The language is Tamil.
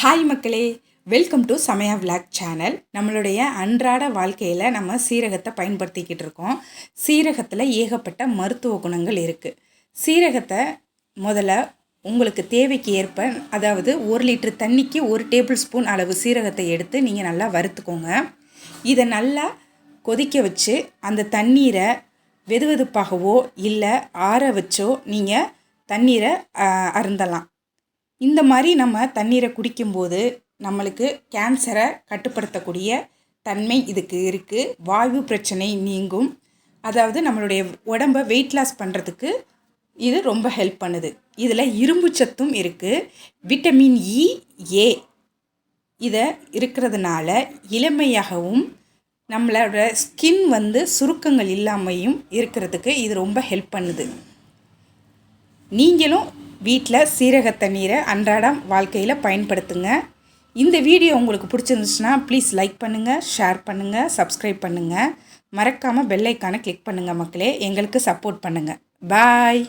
ஹாய் மக்களே. Welcome to Samaya vlog channel நம்மளுடைய அன்றாட வாழ்க்கையில் நம்ம சீரகத்தை பயன்படுத்திக்கிட்டு இருக்கோம். சீரகத்தில் ஏகப்பட்ட மருத்துவ குணங்கள் இருக்குது சீரகத்தை முதல்ல உங்களுக்கு தேவைக்கு ஏற்ப அதாவது ஒரு லிட்டர் தண்ணிக்கு ஒரு டேபிள் ஸ்பூன் அளவு சீரகத்தை எடுத்து நீங்கள் நல்லா வறுத்துக்கோங்க. இதை நல்லா கொதிக்க வச்சு அந்த தண்ணீரை வெதுவெதுப்பாகவோ இல்லை ஆற வச்சோ நீங்கள் தண்ணீரை அருந்தலாம். இந்த மாதிரி நம்ம தண்ணீரை குடிக்கும்போது நம்மளுக்கு கேன்சரை கட்டுப்படுத்தக்கூடிய தன்மை இதுக்கு இருக்குது வாயு பிரச்சனை நீங்கும். அதாவது நம்மளுடைய உடம்பை வெயிட் லாஸ் பண்ணுறதுக்கு இது ரொம்ப ஹெல்ப் பண்ணுது. இதில் இரும்பு சத்தும் இருக்குது விட்டமின் இ e, ஏ இதை இருக்கிறதுனால இளமையாகவும் நம்மளோட ஸ்கின் வந்து சுருக்கங்கள் இல்லாமையும் இருக்கிறதுக்கு இது ரொம்ப ஹெல்ப் பண்ணுது. நீங்களும் வீட்டில் சீரக தண்ணீரை அன்றாடம் வாழ்க்கையில் பயன்படுத்துங்க. இந்த வீடியோ உங்களுக்கு பிடிச்சிருந்துச்சுன்னா ப்ளீஸ் லைக் பண்ணுங்கள் ஷேர் பண்ணுங்கள் சப்ஸ்கிரைப் பண்ணுங்கள் மறக்காமல் பெல்லைக்கான கிளிக் பண்ணுங்கள் மக்களே. எங்களுக்கு சப்போர்ட் பண்ணுங்கள் பாய்